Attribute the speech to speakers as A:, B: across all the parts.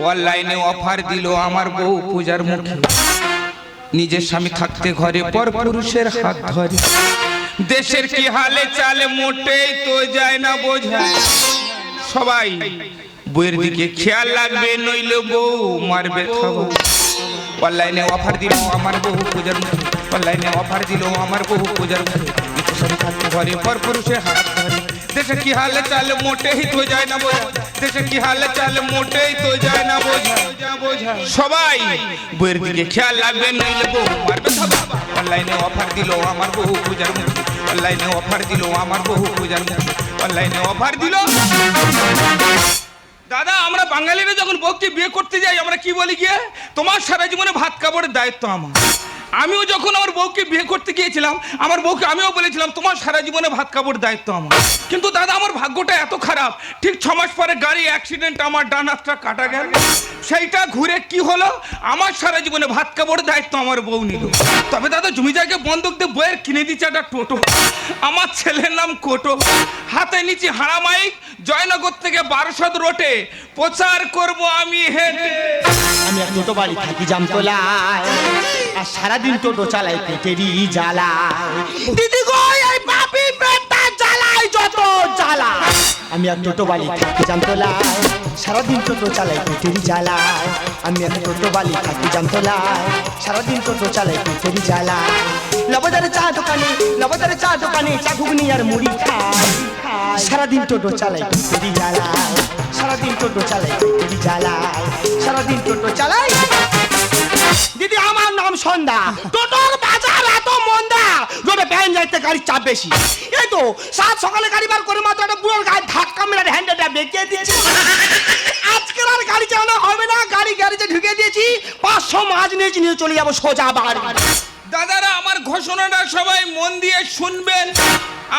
A: অনলাইনে অফার দিল আমার বউ পূজার মুখে। নিজের স্বামী থাকতে ঘরে, পর পুরুষের হাত ধরে। দেশের কি হালে চালে মোটেই তো যায় না বোঝা। সবাই বইয়ের দিকে খেয়াল লাগবে নইলে বউ মারবে খাব অনলাইনে অফার দিল আমার বহু পূজার মুখে। অনলাইনে অফার দিল আমার বহু পূজার মুখে। স্বামী থাকতে ঘরে, পর পুরুষের হাত ধরে। দেশে কি হালে চালে মোটেই তো যায় না বোঝা দেশে কি হালে চালে মোটেই তো যায় না বোঝা সবাই বইয়ের দিকে খেয়াল লাগবে নইলে বউ মারবে খাব অনলাইনে অফার দিল আমার বহু পূজার মুখে অনলাইনে অফার দিল আমার বহু পূজার মুখে অনলাইনে অফার দিল দাদা আমরা বাঙালিরা যখন বউকে বিয়ে করতে যাই, আমরা কি বলি গিয়ে? তোমার সারা জীবনে ভাত কাপড়ের দায়িত্ব আমার। আমিও যখন আমার বউকে বিয়ে করতে গিয়েছিলাম, আমার বউকে আমিও বলেছিলাম, তোমার সারা জীবনে ভাত কাপড় দায়িত্ব আমার। কিন্তু দাদা, আমার ভাগ্যটা এত খারাপ। ঠিক ছ মাস পরে গাড়ি অ্যাক্সিডেন্ট আমার ডান হাতটা কাটা গেল। সেইটা ঘুরে কি হলো? আমার সারা জীবনে ভাত কাপড়ের দায়িত্ব আমার বউ নিল। তবে দাদা জমি জায়গায় বন্ধক দিয়ে বইয়ের কিনে দিচ্ছে একটা টোটো। আমার ছেলের নাম কোটো। হাতে নিচে হাড়া মাইক, জয়নগর থেকে বারোশত রোটে প্রচার করব আমি হেঁটে।
B: আমি টোটো বাড়ি থাকি জামতলায়। আর সারাদিন টোটো চালাই পেটেরই জ্বালা। দিদি গো এই পাপি পেটটা জ্বালাই যত জ্বালা। আমি এক টোটো বাড়ি থাকি জামতলায় সারাদিন টোটো চালাই পেটেরই জ্বালা। আমি এক টোটো বাড়ি থাকি জামতলায় সারাদিন টোটো চালাই পেটেরই জ্বালা। লবদারে চা দোকানে লবদারে চা দোকানে চা ঘুগনি আর মুড়ি খাই সারাদিন টোটো চালাই পেটেরই জ্বালা। সারাদিন টোটো চালাই পেটেরই জ্বালা। সারাদিন টোটো চালাই দিদি, আমার নাম সন্ধ্যা। টোটোর বাজার এত মন্দা রোডে প্যান যাইতে গাড়ির চাপ বেশি। এই তো, সাত সকালে গাড়ি বার করে মাত্র একটা বুড়োর গায়ে ধাক্কা মেরে হ্যান্ডেলটা বেঁকিয়ে দিয়েছি। আজকের আর গাড়ি চালানো হবে না, গাড়ি গ্যারেজে ঢুকে দিয়েছি। পাঁচশো মাছ নিয়েছি, নিয়ে চলে যাব সোজা বাড়ি।
A: দাদারা, আমার ঘোষণাটা সবাই মন দিয়ে শুনবেন।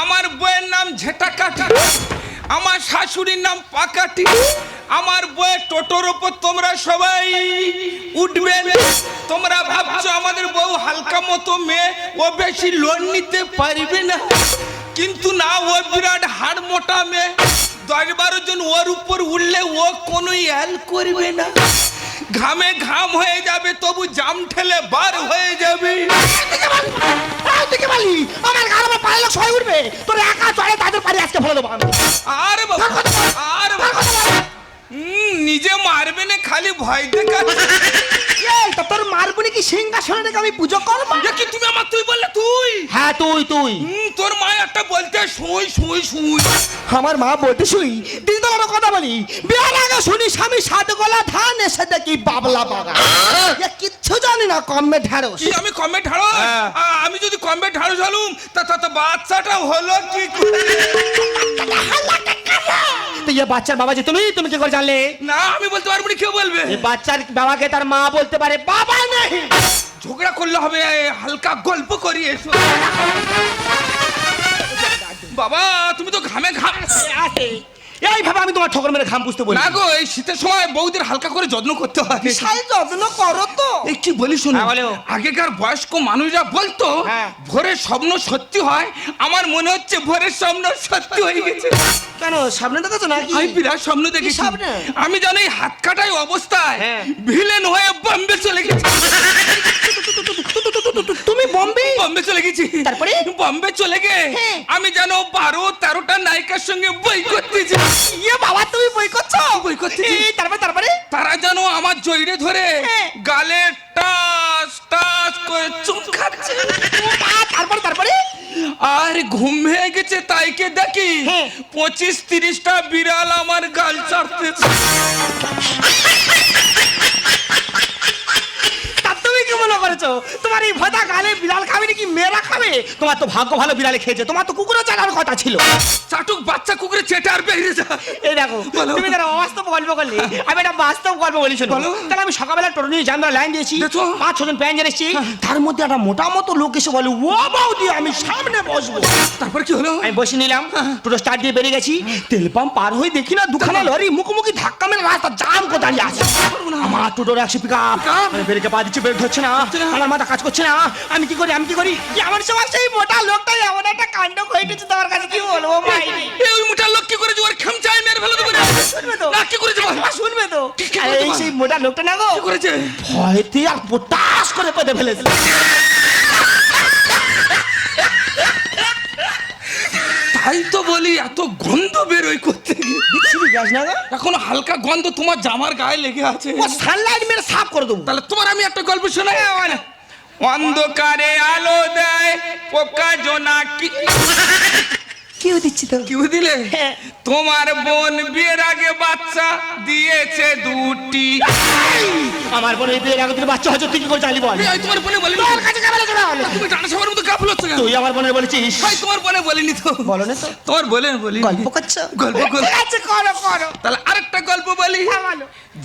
A: আমার বইয়ের নাম ঝেটাকাটি, আমার শাশুড়ির নাম পাকাটি, আমার বইয়ের টোটোর ওপর সবাই উঠবেন তোমরা ভাবছ আমাদের বউ হালকা মতো মেয়ে ও বেশি লোন নিতে পারবে না। কিন্তু না ও বিরাট হাড় মোটা মেয়ে। দশ বারো জন ওর উপর উঠলে ও কোনো অ্যাল করবে না। ঘামে ঘাম হয়ে যাবে তবু জাম ঠেলে বার হয়ে যাবে।
B: আমার গাড়ি আমার পায়ে লোক সবাই উঠবে। তোর একা চড়ে তাদের পারি আজকে ফেলে দেবো আমি।
A: আরে আরে নিজে মারবে না খালি ভয় দেখা
B: এই তা তোর মারবুনি কি সিংহাসনে আমি পুজো করব?
A: কি তুমি আমার তুই বললে তুই?
B: হ্যাঁ তুই তুই।
A: হুম, তোর মা একটা বলতে শুই শুই শুই।
B: আমার মা বলতে শুই দিদি তো একটা কথা বলি। বিয়ার আগে শুনি স্বামী সাত গলা ধান এসে দেখি বাবলা বাগা। এ কিচ্ছু জানি না কমে ঢেঁড়স।
A: কি আমি কমে ঢাড়ো
B: হ্যাঁ।
A: আমি যদি কমে ঢাড়ো ঝালুম তা তা তো বাচ্চাটা হলো কি করে?
B: তো বাচ্চার বাবা যে তুমি তুমি কি করে জানলে?
A: না আমি বলতে পারব না কেউ বলবে?
B: বাচ্চার বাবাকে তার মা বলতে পারে বাবা নেই!
A: ঝগড়া করলে হবে হালকা গল্প করি এসো। বাবা! তুমি তো ঘামে ঘাম
B: এইভাবে আমি তোমার ঠকর মেরে ঘাম বুঝতে বলি
A: না গো এই শীতের সময় বউদের হালকা করে যত্ন করতে হয়
B: বিশাল যত্ন করো তো
A: এই কি বলি শুনো
B: হ্যাঁ, বলো।
A: আগেকার বয়স্ক মানুষরা বলতো
B: হ্যাঁ।
A: ভোরের স্বপ্ন সত্যি হয় আমার মনে হচ্ছে ভোরের স্বপ্ন সত্যি হয়ে গেছে
B: কেন সামনে দেখেছ নাকি
A: আমি বিরাট স্বপ্ন দেখেছি
B: স্বপ্ন?
A: আমি জানি হাত কাটাই অবস্থায়
B: হ্যাঁ।
A: ভিলেন হয়ে বম্বে চলে গেছি
B: তুমি বম্বে
A: চলে গেছি
B: তারপরে?
A: বম্বে চলে গে
B: হ্যাঁ।
A: আমি যেন বারো তেরোটা নায়িকার সঙ্গে বই করতেছি
B: ইয়ে বাবা তুমি বই করছ
A: বই করতেছি।
B: এই, তারপরে তারপরে
A: তারা যেন আমার জড়িয়ে ধরে
B: হ্যাঁ।
A: গালে টাস টাস করে চুম খাচ্ছে
B: ও মা, তারপরে তারপরে
A: আর ঘুম ভেঙে গেছে তাইকে দেখি
B: হ্যাঁ।
A: পঁচিশ তিরিশটা বিড়াল আমার গাল চাটতেছে
B: তা করেছ? তোমার এই ভদা গালে বিড়াল খাবে নাকি? মেয়েরা খাবে? তোমার তো ভাগ্য ভালো বিড়ালে খেয়েছে। তোমার তো কুকুরও চালার কথা ছিল।
A: চাটুক বাচ্চা কুকুরে চেটে আর বেরিয়ে যায়
B: এই দেখো তুমি তারা অবাস্তব গল্প করলে। আমি একটা বাস্তব গল্প বলি শোনো। তাহলে আমি সকালবেলা টোটো নিয়ে জানলা লাইন দিয়েছি। পাঁচ ছজন প্যাঞ্জার এসেছি। তার মধ্যে একটা মোটা মতো লোক এসে বলে ও বৌদি আমি সামনে বসবো।
A: তারপর কি হলো?
B: আমি বসে নিলাম। টোটো স্টার্ট দিয়ে বেরিয়ে গেছি। তেল পাম্প পার হয়ে দেখি না দুখানা লরি মুখোমুখি ধাক্কা মেরে রাস্তা জাম করে দাঁড়িয়ে আছে আমার টোটোর একশো পিক আপ ব্রেকে পা দিচ্ছে ব্রেক ধরছে না। আমার মাথা কাজ করছে না আমি কি করি আমি কি করি? আমার সময় সেই মোটা লোকটা এমন একটা কাণ্ড ঘটেছে তোমার কাছে কি বলব ভাই?
A: এই ওই মোটার লোক কি করেছে? ওর খামচায় মেরে ফেলে দেবো
B: শুনবে তো।
A: না কি করেছে?
B: শুনবে তো। এই সেই মোটা লোকটা না গো
A: কি করেছে?
B: ভয়তে আর পটাশ করে পেতে ফেলেছে।
A: তাই তো বলি এত গন্ধ বেরোয় করতে
B: বিচ্ছিরি গ্যাস না না
A: এখনও হালকা গন্ধ তোমার জামার গায়ে লেগে আছে।
B: ও সানলাইট মেরে সাফ করে দেবো।
A: তাহলে তোমার আমি একটা গল্প শোনাই অন্ধকারে আলো দেয় পোকা জোনাকি।
B: কেউ দিচ্ছি তো?
A: কি দিলে?
B: হ্যাঁ।
A: তোমার বোন বিয়ের আগে বাচ্চা দিয়েছে দুটি।
B: আমার বোনের বিয়ের আগে তুমি বাচ্চা হচ্ছে তুই কি করে জানলি বল?
A: তোমার বোনে বলিনি
B: তোর কাছে চলে গেল?
A: তুমি টানা সবার মতো গাফল হচ্ছে কেন?
B: তুই আমার বোনের বলেছিস
A: ভাই তোমার বোনে বলিনি তো।
B: বলো না তো।
A: তোমার বলে বলি
B: গল্প করছ?
A: গল্প কর।
B: আচ্ছা করো করো।
A: তাহলে আরেকটা গল্প বলি।
B: হ্যাঁ,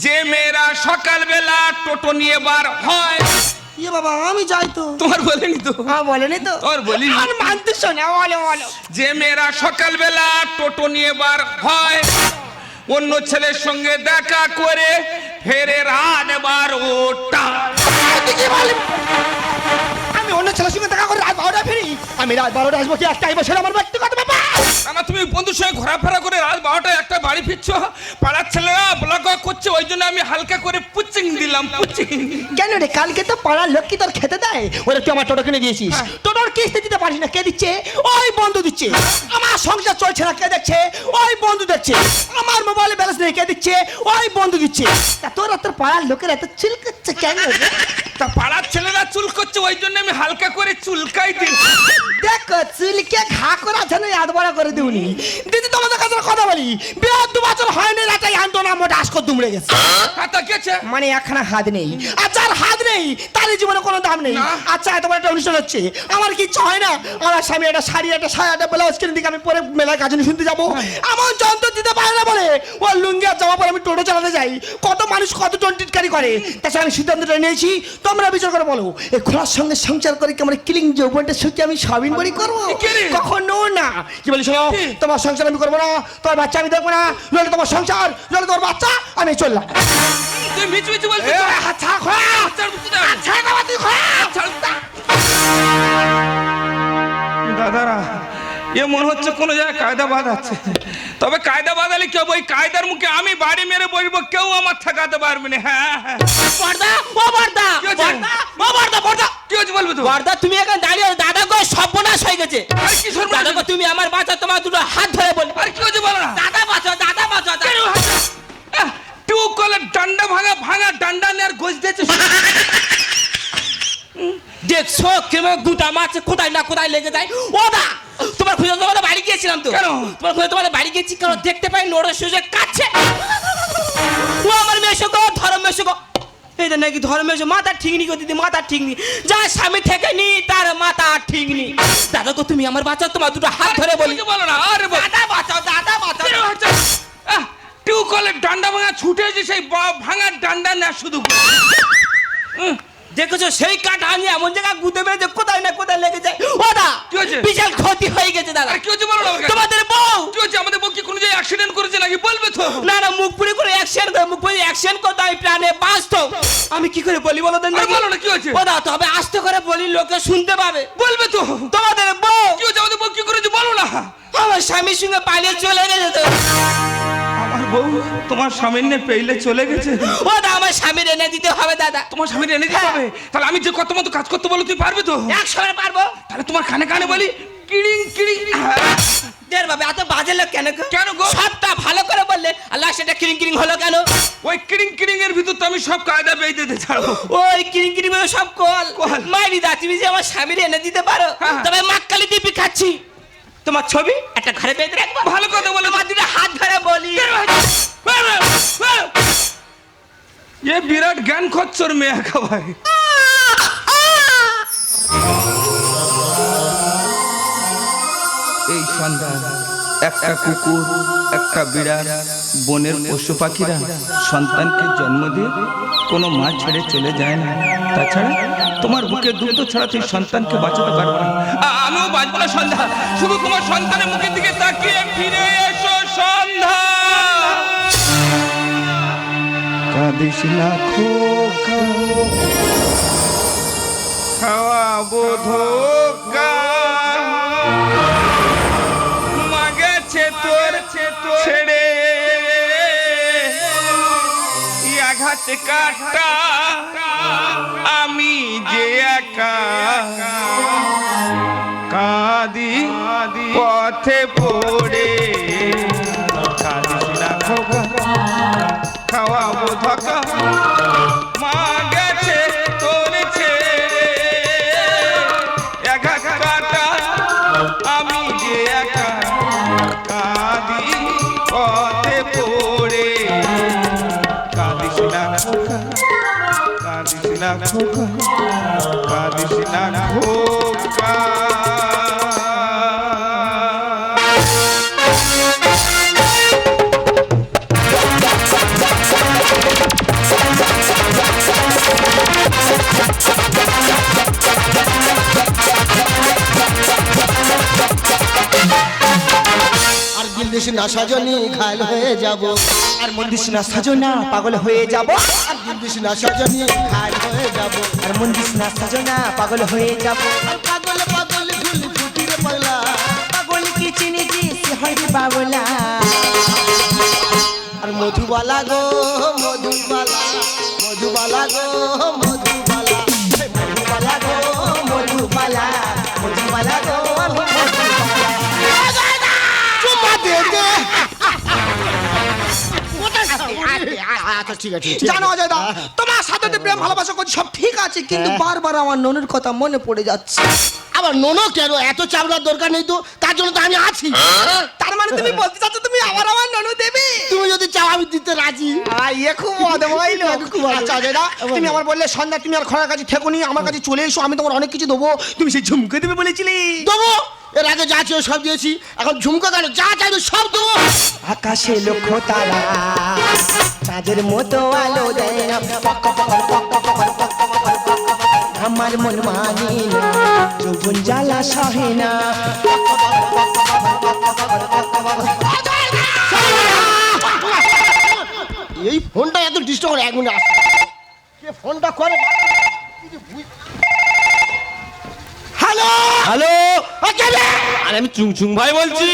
A: যে মেয়েরা সকালবেলা টোটো নিয়ে বার হয়
B: ইয়ে বাবা আমি যাই তো।
A: তোমার বলেনি তো?
B: হ্যাঁ বলেনি তো।
A: তোর বলিনি।
B: আর মানতে শোনা বলো বলো।
A: যে মেয়েরা সকালবেলা টোটো নিয়ে বার হয় অন্য ছেলের সঙ্গে দেখা করে ফেরে রাত
B: তুই কি আমি অন্য ছেলের সঙ্গে দেখা করে রাত বারোটা ফিরি। আমি রাত বারোটা আসব কি একটা বছর আমার ব্যক্তিগত ব্যাপার?
A: আমার তুমি বন্ধুর সঙ্গে ঘোরাফেরা করে রাত বারোটায় একটা বাড়ি ফিরছো? পাড়ার ছেলেরা ব্লগ করছে ওই জন্য আমি হালকা করে পুচিং দিলাম। পুচিং
B: কেন রে কালকে তো পাড়ার লোক কি তোর খেতে দেয়? ওরা তুই আমার টোটো কিনে দিয়েছিস।
A: হ্যাঁ।
B: টোটোর কিস্তি দিতে পারিস না কে দিচ্ছে? ওই বন্ধু দিচ্ছে। আমার সংসার চলছে না কে দেখছে? ওই বন্ধু দেখছে। আমার মোবাইলে ব্যালেন্স নেই কে দিচ্ছে? ওই বন্ধু দিচ্ছে। তা তোর তোর পাড়ার লোকের এত চিল করছে কেন
A: তা পাড়ার ছেলেরা চুল করছে ওই জন্য আমি হালকা করে চুলকাই দিই।
B: দেখো চুলকে ঘা করা যেন এত বড় করে দিউনি। দিদি তোমাদের কাছে কথা বলি। বিয়ে দু বছর হয়নি রাতাই আনতো না মোটা আসকর দুমড়ে গেছে।
A: হাতা গেছে
B: মানে একখানা হাত নেই। আর যার হাত নেই তার জীবনে কোনো দাম নেই। আচ্ছা এত বড় একটা অনুষ্ঠান হচ্ছে। আমার কি ইচ্ছা হয় না। আমার স্বামী একটা শাড়ি একটা সায়া একটা ব্লাউজ কিনে দিকে আমি পরে মেলায় গাজনি শুনতে যাব। এমন যন্ত্র দিতে পারে না বলে ও লুঙ্গি আর জামা পরে আমি টোটো চালাতে যাই। কত মানুষ কত জন টিটকারি করে। তাছাড়া আমি সিদ্ধান্তটা নিয়েছি। তোমরা বিচার করে বলো এই খোলার সঙ্গে সংসার করে কি আমার কিলিং যৌবনটা সুখে আমি স্বামীন বড়ি করব? কখনো না। কি বলি শোনো তোমার সংসার আমি করব না। তোমার বাচ্চা আমি দেখব না। নইলে তোমার সংসার নইলে তোমার বাচ্চা আমি চললাম।
A: তুই মিচু বলছিস দাদারা এ মনে হচ্ছে কোনো জায়গায় কায়দা তবে কায়দা বাদালে কেউ ওই কায়দার মুখে আমি বাড়ি মেরে বসবো কেউ আমার ঠেকাতে পারবে না। হ্যাঁ হ্যাঁ
C: বর্দা ও বর্দা
A: কি হয়েছে?
C: বর্দা ও বর্দা বর্দা।
A: কি হচ্ছে বলবে তো
C: বর্দা তুমি এখানে দাঁড়িয়ে দাদা গো সর্বনাশ হয়ে গেছে।
A: আরে কি সর্বনাশ?
C: দাদা গো তুমি আমার বাচ্চা তোমার দুটো হাত ধরে বল দেখছ কেমন গুটা মাছ কোথায় না কোথায় লেগে যায়? ও দা তোমার খুঁজে তোমাদের বাড়ি গিয়েছিলাম তো।
A: কেন?
C: তোমার খুঁজে তোমাদের বাড়ি গিয়েছি কেন দেখতে পাই নোড়ের সুযোগ কাছে ও আমার মেশো গো ধর্ম মেশো গো। এই নাকি ধর্ম মেশো মাথা ঠিক নি গো দিদি মাথা ঠিক নি যা স্বামী থেকে নি তার মাথা ঠিক নি দাদা গো তুমি আমার বাচ্চা তোমার দুটো হাত ধরে বলি।
A: বলো না আরে।
C: দাদা বাঁচাও দাদা বাঁচাও।
A: কি আহ, টিউব কলের ডান্ডা ভাঙা ছুটে এসে সেই বা- ভাঙা ডান্ডা না শুধু।
C: দেখেছ? সেই কাঠ আমি এমন জায়গা গুঁতে মেরেছে কোথায় না কোথায় লেগে যায়। ও দা
A: কি হয়েছে?
C: বিশাল ক্ষতি হয়ে গেছে দাদা।
A: আর কি হচ্ছে বলো না আমাকে?
C: তোমাদের বউ!
A: কি হচ্ছে আমাদের বউ কি কোনো জায়গায় অ্যাক্সিডেন্ট করেছে নাকি? বলবে তো।
C: না না মুখ পুরি করে অ্যাকশন করে মুখ পুরি অ্যাকশন করতে আমি প্রাণে বাঁচতো। আমি কি করে বলি বলো দেন
A: আরে বলো না, কি হয়েছে?
C: ও দা তবে আস্তে করে বলি লোকে শুনতে পাবে।
A: বলবে তো।
C: তোমাদের বউ!
A: কি হচ্ছে আমাদের বউ কি করেছে? বলো না।
C: আমার স্বামীর সঙ্গে পালিয়ে চলে গেছে তো।
A: বউ তোমার সামনে পেইলে চলে গেছে।
C: ও দা আমার স্বামীর এনে দিতে হবে দাদা।
A: তোমার স্বামীর এনে দিতে হবে? তাহলে আমি যে কত মতো কাজ করতে বলো তুই পারবে তো?
C: একশো পারব।
A: তাহলে তোমার কানে কানে বলি কিড়িং কিড়িং।
C: দের বাবা এত বাজে লোক কেন?
A: কেন গো?
C: সবটা ভালো করে বললে আল্লাহ এটা কিরিং কিরিং হলো কেন?
A: ওই কিড়িং কিড়িং এর ভিতর তো আমি সব কায়দা বেঁধে দিতে ছাড়বো
C: ওই কিরিং কিরিং সব কল।
A: কল।
C: মাইরি দা তুমি যে আমার স্বামীর এনে দিতে পারো
A: হ্যাঁ।
C: তবে মাক্কালি দিবি খাচ্ছি। তোমার ছবি? একটা ঘরে বেঁধে রাখব?
A: ভালো কথা বলে।
C: তোমার দুটো হাত ধরে বলি।
A: এ বিরাট জ্ঞান খচ্চর মেয়ে একা ভাই এই সন্ধ্যা একটা কুকুর একটা বিড়াল বনের পশু পাখিরা সন্তানকে জন্ম দিয়ে কোনো মা ছেড়ে চলে যায় না। তাছাড়া তোমার বুকে দুধ ছাড়া তুই সন্তানকে বাঁচাতে পারব না। আমিও বাঁচবো না সন্ধ্যা। শুধু তোমার সন্তানের মুখের দিকে তাকিয়ে ফিরে এসো সন্ধ্যা।
D: কান্দিস না খোকা।
A: খাওয়াবো ধোকা। কাটা আমি যে একা কাদি পথে পড়ে। কাদিস খাওয়াবো ধোকা। খোকা কাঁদিস খোকা কাঁদিস খোকা
D: দিল না সাজনি ঘায়ল হয়ে যাব।
E: আর মন দিস না সাজনা, পাগল হয়ে যাব।
D: আর দিস না সাজনি ঘায়ল হয়ে যাব।
E: আর মন দিস না সাজনা, পাগল হয়ে যাব।
D: পাগল পাগল ফুল ফুটিরে পাগলা
E: পাগল কি চিনি চিনেছি সে হয়নি পাগলা
D: আর মধুবালা গো, মধুবালা। মধুবালা গো, মধুবালা। মধুবালা গো,
E: মধুবালা। মধুবালা গো।
D: আচ্ছা ঠিক আছে ঠিক
B: জানো
D: আছে।
B: অজয় দা তোমার সাথে তো প্রেম ভালোবাসা করছি সব ঠিক আছে কিন্তু বারবার আমার ননুর কথা মনে পড়ে যাচ্ছে।
D: আবার নোনো কেন? এত চাপড়ার দরকার নেই তো তার জন্য তো আমি আছি।
B: তার মানে তুমি বলতে চাচ্ছ তুমি আবার আমার ননু দেবে
D: তুমি যদি চাও আমি দিতে রাজি
B: ইয়ে খুব
D: খুব ভালো।
B: আচ্ছা অজয় দা তুমি আমার বললে সন্ধ্যা তুমি আর খরার কাছে থেকো নি আমার কাছে চলে এসো আমি তোমার অনেক কিছু দেবো তুমি সেই ঝুমকে দেবে বলেছিলে
D: দেবো এর আগে যা ছিল সব দিয়েছি এখন ঝুমকা কেন যা চাইবে সব দেবো
E: আকাশে লক্ষ্য তারা চাঁদের মতো আলো দেয় না আমার মন মানি না যৌবন জ্বালা সহে না।
D: এই ফোনটা এত ডিস্টার্ব করে এক মিনিট আসছে কে ফোনটা করে? হ্যালো?
F: হ্যালো? আরে আমি চুং চুং ভাই বলছি।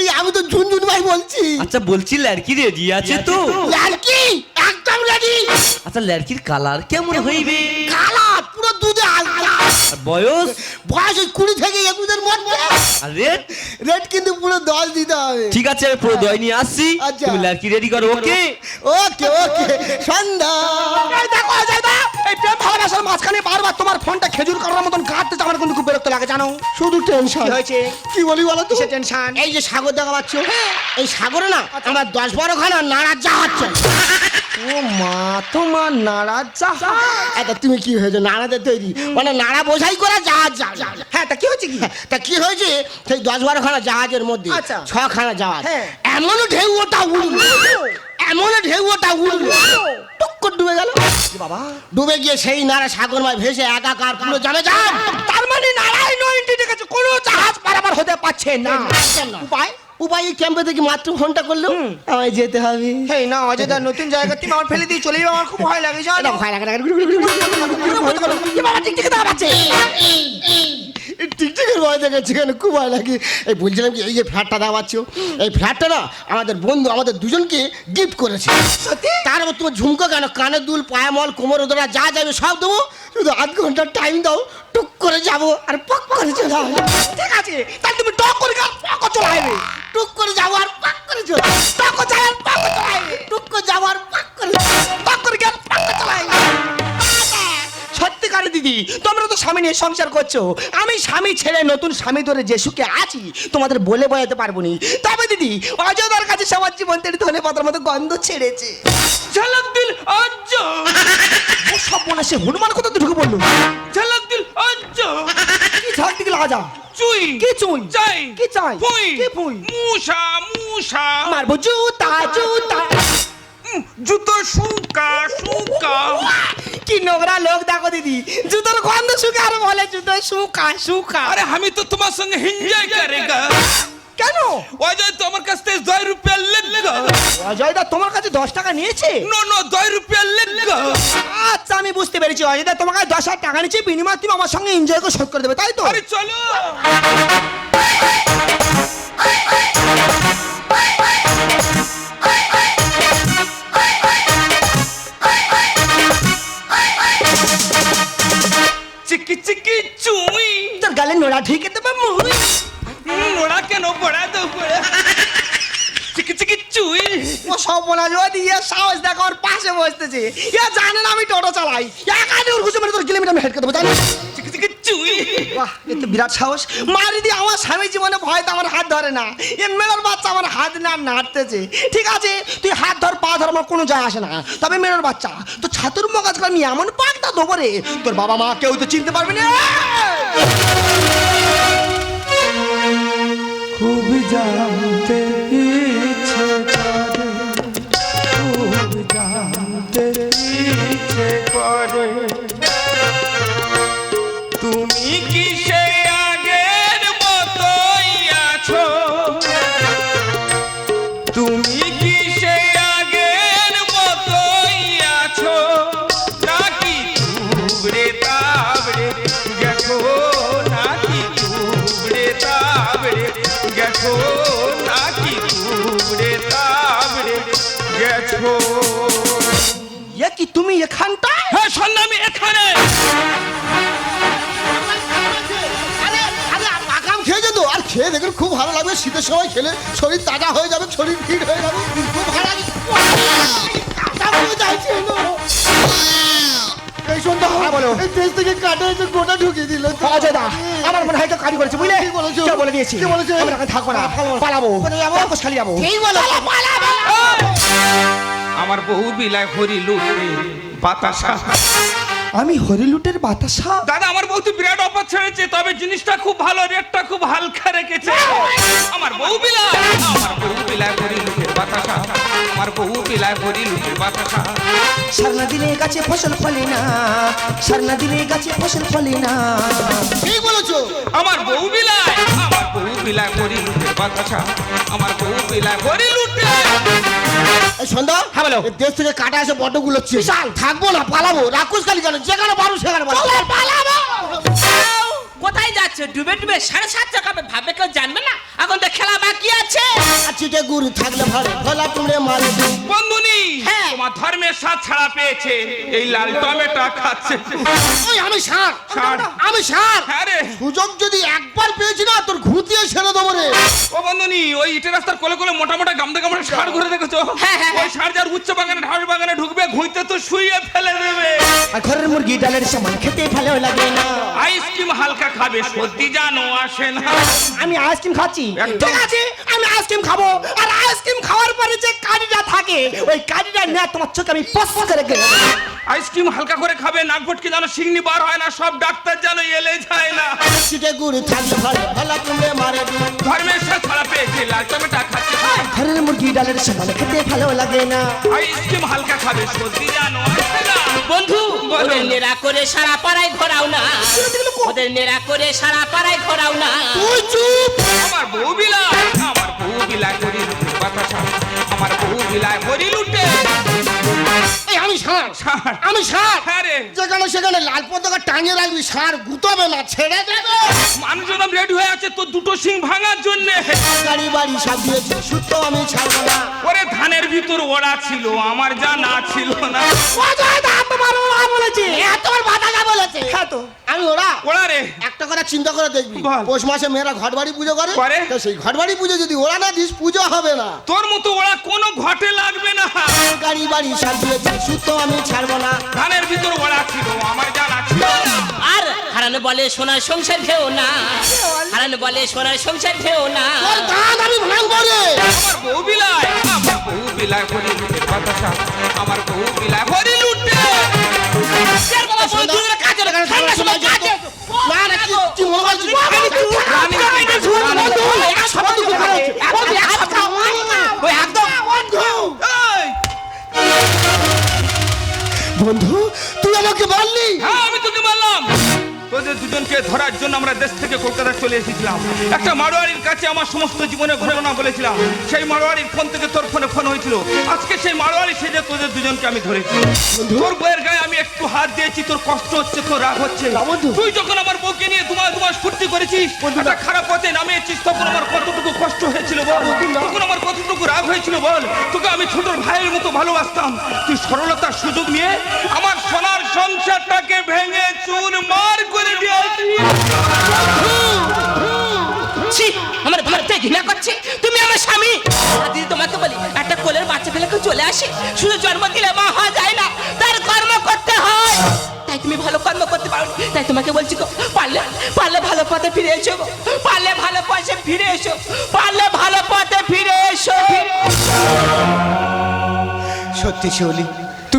D: এই আমি তো ঝুনঝুন ভাই বলছি।
F: আচ্ছা বলছি লড়কি রেডি আছে তো?
D: লালকি একদম
F: আচ্ছা লড়কির কালার কেমন হইবে?
D: কালার পুরো দুধে আলতা
F: আর বয়স?
D: বয়স ওই কুড়ি থেকে একুশের মধ্যে।
F: আর রেট?
D: রেট কিন্তু পুরো দশ দিতে হবে।
F: ঠিক আছে আমি পুরো দই নিয়ে আসছি।
D: আচ্ছা।
F: তুমি লড়কি রেডি করো ওকে
D: ওকে ওকে সন্ধ্যা।
B: দেখো যাই দা এই প্রেম ভালোবাসার মাঝখানে বারবার তোমার ফোনটা খেজুর করার মতন কাটতে আমার কিন্তু খুব বিরক্ত লাগে জানো?
D: শুধু টেনশন
B: হয়েছে?
D: কি বলি বলো তো?
B: টেনশন?
D: এই যে সাগর দেখা পাচ্ছ এই সাগরে না আমার দশ বারো খানা নাড়ার জাহাজ
B: ও মা তোমার নাড়া চাহা
D: এটা তুমি কি হয়েছে? নাড়াতে তৈরি। মানে নাড়া বোঝাই করা জাহাজ
B: হ্যাঁ তা কি হচ্ছে কি?
D: তা কি হয়েছে? সেই দশ বারো খানা জাহাজের মধ্যে
B: আচ্ছা।
D: ছখানা জাহাজ।
B: হ্যাঁ।
D: এমন ঢেউ ওটা উঠল এমন ঢেউ ওটা উঠল টুক করে ডুবে গেল
B: বাবা
D: ডুবে গিয়ে সেই নাড়া সাগর মায় ভেসে একাকার পুরো জামে যান
B: তার মানে নারায় নয়নটি ডেকেছে কোনো জাহাজ পারাবার হতে পারছে না
D: উপায় উপায় ক্যাম্পে থেকে মাত্র ফোনটা করল আমায় যেতে হবে
B: হেই না অজয়দা নতুন জায়গা তুমি আমার ফেলে দিয়ে চলে যাও আমার খুব ভয় লাগে জানো
D: ভয় লাগে না
B: বাবা টিকটিকি দাঁড়া পাচ্ছে
D: এই টিকটিকের ভয় দেখাচ্ছে কেন? খুব ভয় লাগে এই বলছিলাম কি এই যে ফ্ল্যাটটা দেওয়াচ্ছ এই ফ্ল্যাটটা না আমাদের বন্ধু আমাদের দুজনকে গিফট করেছে। তার মধ্যে তোমার ঝুমকো কেন? কানের দুল পায়ামল কোমর ওদরা যা যাবে সব দেবো। শুধু আধ ঘণ্টার টাইম দাও টুক করে যাব আর পক করে চলে যাব।
B: ঠিক আছে তাহলে তুমি টক করে গাল পাকো চলাইবে
D: টুক করে যাব আর পাক করে চলে।
B: টক করে যাই আর পাকো চলাইবে
D: টুক করে যাব আর পাক করে চলে।
B: টক করে গাল পাকো চলাইবে সত্যিকারে দিদি তোমরা তো স্বামী নিয়ে সংসার করছ। আমি স্বামী ছেড়ে নতুন স্বামী ধরে যে সুখে আছি তোমাদের বলে বোঝাতে পারব নি। তবে দিদি অযোধ্যার কাছে সবার জীবন তেড়ে ধনে পাতার মতো গন্ধ ছেড়েছে। ঝলক দিল অজ্জ ও সব মনে সে হনুমান কোথা ঢুকে পড়ল? ঝলক দিল অজ্জ কি ঝলক দিল আজা?
A: চুই।
B: কি চুই?
A: চাই।
B: কি চাই?
A: ফুই।
B: কি ফুই?
A: মুসা মুসা
B: মারবো জুতা জুতা।
A: জুতো শুকা শুকা
B: কি নোংরা লোক দেখো দিদি জুতোর গন্ধ শুকা আর বলে জুতো শুকা শুকা
A: আরে আমি তো তোমার সঙ্গে হিঞ্জাই করে গা
B: কেন
A: অজয় তো আমার কাছ থেকে দশ রুপিয়া লেগা
B: অজয় দা তোমার কাছে দশ টাকা নিয়েছে
A: নো নো দশ রুপিয়া লেগা
B: আচ্ছা আমি বুঝতে পেরেছি অজয় দা তোমার কাছে দশ হাজার টাকা নিয়েছে বিনিময় তুমি আমার সঙ্গে এনজয় করে শোধ করে দেবে তাই তো
A: আরে চলো
B: বা দেবে মুই
A: নোড়া কেন পড়া তো পড়া চিকি চিকি চুই।
B: ও সব বলা যো ইয়ে সাহস দেখো ওর পাশে বসতেছে। ইয়া জানে না আমি টোটো চালাই। একা দিয়ে ওর ঘুষে মেরে তোর কিলোমিটার আমি হেড করে দেবো জানিস?
A: চুই।
B: বাহ এ তো বিরাট সাহস। মারি দিয়ে আমার স্বামী জীবনে ভয় তো আমার হাত ধরে না। এ মেলোর বাচ্চা আমার হাত না নাড়তেছে। ঠিক আছে তুই হাত ধর পা ধর আমার কোনো যায় আসে না। তবে মেলোর বাচ্চা তো ছাতুর মগাজ করে আমি এমন পাকটা দেবো রে তোর বাবা মা কেউ তো চিনতে পারবে না।
A: খুব জানতে
D: দেখুন খুব ভালো লাগবে শীতের সময় খেলে শরীর তাজা হয়ে যাবে শরীর ফিট হয়ে যাবে খুব ভালো হয়ে যাচ্ছে গো। এই সন্ধ্যা
B: হ্যাঁ, বলো।
D: এই দেশ থেকে কাটা এসে গোটা ঢুকিয়ে দিল
B: অজয় দা আমার মনে হয় তো কারি করেছে বুঝলে
D: কি বলেছ?
B: কে বলে দিয়েছি
D: কি বলেছ?
B: আমরা এখন থাকব না
D: পালাবো।
B: পালাবো
D: কোথায় যাব?
B: খালি যাব
D: এই বলো
A: আমার বহু বিলায় হরি লুটে বাতাসা
B: আমি হরিলুটের বাতাসা?
A: দাদা আমার বউ তো বিরাট অফার ছেড়েছে তবে জিনিসটা খুব ভালো রেটটা খুব হালকা রেখেছে। আমার বউ বিলা আমার বউ বিলায় হরি লুটের বাতাসা। আমার বউ বিলায় হরি লুটের বাতাসা।
B: সারনা দিলে গাছে ফসল ফলে না সারনা দিলে গাছে ফসল ফলে না।
D: এই বলেছ?
A: আমার বউ বিলা আমার বউ বিলায় হরি লুটের বাতাসা। আমার বউ বিলায় হরি লুটে
D: এই সন্ধ্যা?
B: হ্যাঁ, বলো।
D: দেশ থেকে কাটা এসে বড্ড গুলোচ্ছে থাকব না পালাবো। রাক্ষস খালি কেন? যেখানে পারো সেখানে পালাবো।
C: কোথায় যাচ্ছে? ডুবে ডুবে সাড়ে সাতটা কবে ভাবে কেউ জানবে না? এখন তো খেলা বাকি আছে।
D: আর চিটে গুড় থাকলে ভালো ভোলা তুমড়ে মারে
A: বন্ধুনি
C: হ্যাঁ।
A: তোমার ধর্মের স্বাদ ছাড়া পেয়েছে এই লাল টমেটো খাচ্ছে।
D: ওই আমি সার। আমি সার।
A: হ্যাঁ রে।
D: সুযোগ যদি একবার পেয়েছি না তোর ঘুতিয়ে ছেড়ে দেবো রে।
A: ও বন্ধুনি ওই ইটের রাস্তার কোলে কোলে মোটা মোটা গামদা গামদা ষাঁড় ঘুরে দেখেছ?
C: হ্যাঁ, হ্যাঁ,
A: ওই ষাঁড় যার উচ্চ বাগানে ঢাস বাগানে ঢুকবে ঘুইতে তো শুয়ে ফেলে দেবে।
B: আর ঘরের মুরগি ডালের সমান খেতে ভালো লাগে না।
A: আইসক্রিম হালকা খাবে সত্যি জানো আসে না
B: আমি আইসক্রিম খাচ্ছি। ঠিক আছে আমি আইসক্রিম খাব আর আইসক্রিম খাওয়ার পরে যে কাঠিটা থাকে ওই কাঠিটা না তোমার চোখে আমি পস করে গেলে
A: আইসক্রিম হালকা করে খাবে নাক ফটকে যেন শিংনি বার হয় না সব ডাক্তার যেন এলে যায় না।
D: চিটে গুড় থাকলে ভালো ভোলা তুমড়ে মারে। দিই
A: ধর্মের সাথে ছাড়া পেয়েছে লাল টমেটো খাচ্ছে।
B: ঘরের মুরগি ডালের সমান খেতে ভালো লাগে না।
A: আইসক্রিম হালকা খাবে সত্যি জানো
C: বন্ধু
A: বলো।
C: ওদের নেড়া করে সারা পাড়ায় ঘোরাও না। ওদের নেড়া করে সারা পাড়ায় ঘোরাও না।
D: তুই চুপ।
A: আমার বউ বিলায় আমার বউ হরি লুটে বাতাসা আমার বহু বিলায় মরি লুটে।
D: এই আমি সার।
A: ষাঁড়।
D: আমি সার।
A: আরে রে।
D: যেখানে সেখানে লাল পতাকা টাঙিয়ে রাখবি সার গুতবে না ছেড়ে দেবে।
A: মানুষ যখন রেডি হয়ে আছে তো দুটো সিং ভাঙার জন্য।
D: গাড়ি বাড়ি সব দিয়েছি সুতো আমি ছাড়বো না।
A: ভিতর ওরা ছিল আমার জানা ছিল না।
B: বলেছে
D: তোমার বাতাকা বলেছে।
B: হ্যাঁ তো।
D: আমি ওরা
A: ওরা রে।
D: একটা কথা চিন্তা করে দেখবি। পৌষ মাসে মেয়েরা ঘট বাড়ি পুজো করে।
A: করে।
D: তো সেই ঘট বাড়ি পুজো যদি ওরা না দিস পুজো হবে না।
A: তোর মতো ওরা কোনো ঘটে লাগবে না।
D: গাড়ি বাড়ি সব দিয়েছি সুতো আমি ছাড়বো না।
A: ধানের ভিতর ওরা ছিল আমার জানা ছিল না।
C: আর হারানো বলে সোনার সংসার খেও না। হারানো বলে সোনার সংসার খেও না।
D: তোর গান আমি ভাঙবো রে।
A: আমার বউ বিলায়। আমার বিলায় হরি লুটে বাতাসা আমার বউ বিলায় হরি লুটে
D: বন্ধু, তুই আমাকে বললি
A: হ্যাঁ আমি তোকে বললাম তোদের দুজনকে ধরার জন্য আমরা দেশ থেকে কলকাতা চলে এসেছিলাম। একটা মারোয়ারির কাছে আমার সমস্ত জীবনের ঘটনা বলেছিলাম। সেই মারোয়ারির ফোন থেকে তোর ফোনে ফোন হয়েছিল। আজকে সেই মারোয়ারি সেজে তোদের দুজনকে আমি ধরেছি। তোর বইয়ের গায়ে আমি একটু হাত দিয়েছি তোর কষ্ট হচ্ছে তোর রাগ হচ্ছে। তুই যখন আমার বউকে নিয়ে দুমাস দুমাস ফুর্তি করেছিস একটা খারাপ পথে নামিয়েছিস তখন আমার কতটুকু কষ্ট হয়েছিল বল। তখন আমার কতটুকু রাগ হয়েছিল বল। তোকে আমি ছোটর ভাইয়ের মতো ভালোবাসতাম। তুই সরলতার সুযোগ নিয়ে আমার সোনার সংসারটাকে ভেঙে চুর মার করে
C: কর্ম করতে হয়। তাই তুমি ভালো কর্ম করতে পারো তাই তোমাকে বলছি গো, পারলে পারলে ভালো পথে ফিরে এসো পারলে ভালো পথে ফিরে এসো। পারলে ভালো পথে ফিরে এসো।
B: সত্যি শিওলি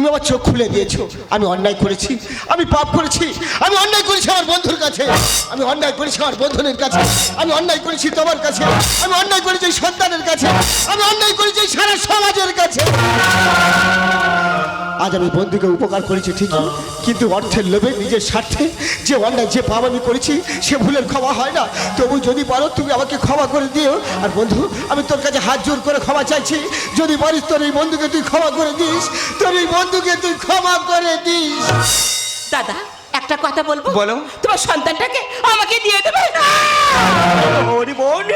B: তুমি আমার চোখ খুলে দিয়েছ। আমি অন্যায় করেছি, আমি পাপ করেছি,
D: আমি অন্যায় করেছি আমার বন্ধুর কাছে। আমি অন্যায় করেছি আমার বন্ধুদের কাছে। আমি অন্যায় করেছি তোমার কাছে। আমি অন্যায় করেছি সন্তানের কাছে। আমি অন্যায় করেছি সারা সমাজের কাছে। আজ আমি বন্ধুকে উপকার করেছি ঠিকই কিন্তু অর্থের লোভে নিজের স্বার্থে যে অন্যায় যে পাপ আমি করেছি সে ভুলের ক্ষমা হয় না। তবু যদি পারো তুমি আমাকে ক্ষমা করে দিও। আর বন্ধু আমি তোর কাছে হাত জোর করে ক্ষমা চাইছি। যদি পারিস তোর এই বন্ধুকে তুই ক্ষমা করে দিস। তোর এই বন্ধুকে তুই ক্ষমা করে দিস।
C: দাদা একটা কথা বলব?
A: বলো।
C: তোমার সন্তানটাকে আমাকে দিয়ে দেবে?
B: ওরে বোন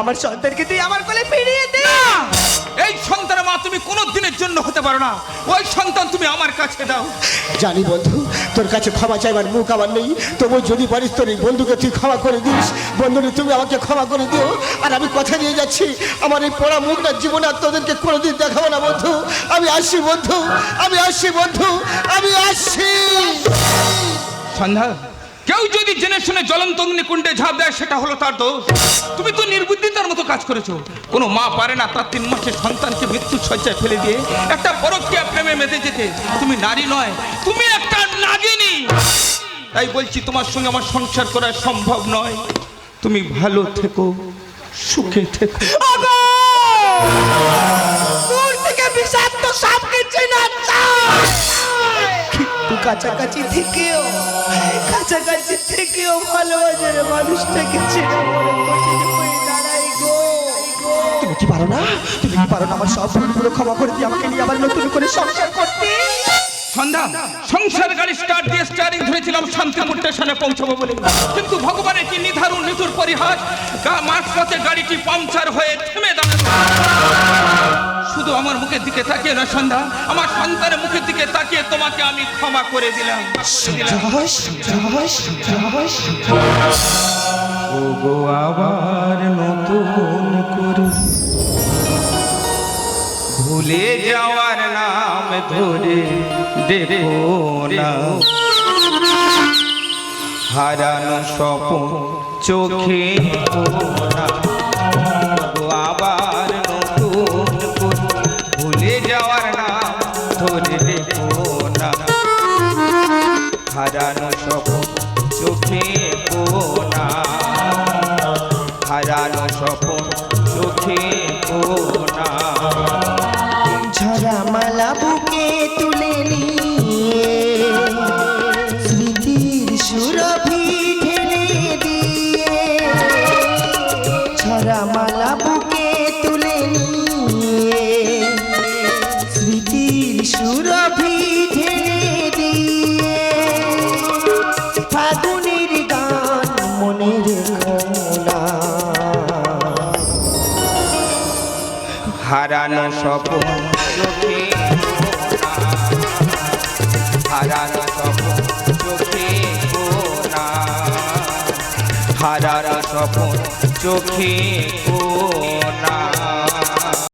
B: আমার সন্তানকে তুই আমার কোলে ফিরিয়ে দে।
A: এই সন্তানের মা তুমি কোনো দিনের জন্য হতে পারো না। ওই সন্তান তুমি আমার কাছে দাও।
D: জানি বন্ধু তোর কাছে ক্ষমা চাইবার মুখ আমার নেই। তবু যদি পারিস তোর এই বন্ধুকে তুই ক্ষমা করে দিস। বন্ধুরে তুমি আমাকে ক্ষমা করে দিও। আর আমি কথা দিয়ে যাচ্ছি। আমার এই পড়া মুখটা জীবনে আর তোদেরকে কোনোদিন দেখাবো না বন্ধু। আমি আসছি বন্ধু আমি আসছি বন্ধু আমি আসছি
A: সন্ধ্যা কেউ যদি জেনে শুনে জ্বলন্ত অগ্নিকুণ্ডে ঝাঁপ দেয়, সেটা হলো তার দোষ। তুমি তো নির্বুদ্ধিতার মতো কাজ করেছ। কোনো মা পারে না তার তিন মাসের সন্তানকে মৃত্যুর শয্যায় ফেলে দিয়ে একটা পরক্রিয়া প্রেমে মেতে যেতে। তুমি নারী নয়, তুমি একটা নাগিনী। তাই বলছি, তোমার সঙ্গে আমার সংসার করা সম্ভব নয়। তুমি ভালো থেকো, সুখে থেকো।
C: বিষাক্ত সাপকে চেনা কিন্তু কাছাকাছি থেকেও কাছাকাছি থেকেও ভালোবাসার মানুষটাকে গো।
B: তুমি কি পারো না? তুমি কি পারো না আমার সব ভুলগুলো ক্ষমা করে দিয়ে আমাকে নিয়ে আবার নতুন করে সংসার করতে?
A: সন্ধ্যা, সংসার গাড়ি স্টার্ট দিয়ে স্টারিং ধরেছিলাম শান্তিপুর স্টেশনে পৌঁছাবো বলে। কিন্তু ভগবানের কি নিধারুণ নিতুর পরিহাস? মাঝপথে গাড়িটি পাংচার হয়ে থেমে শুধু আমার মুখের দিকে তাকিয়ে না সন্ধ্যা? আমার সন্তানের মুখের দিকে তাকিয়ে তোমাকে আমি ক্ষমা করে দিলাম। ওগো আবার নতুন করে ভুলে যাওয়ার নাম ধরে দেখো না। হারানো স্বপ্ন চোখে না। হারানো সব চোখে পোনা হারানো সব চোখে না হারানো সপন চোখে হারানো সপন চোখে না হারানো সপন চোখে না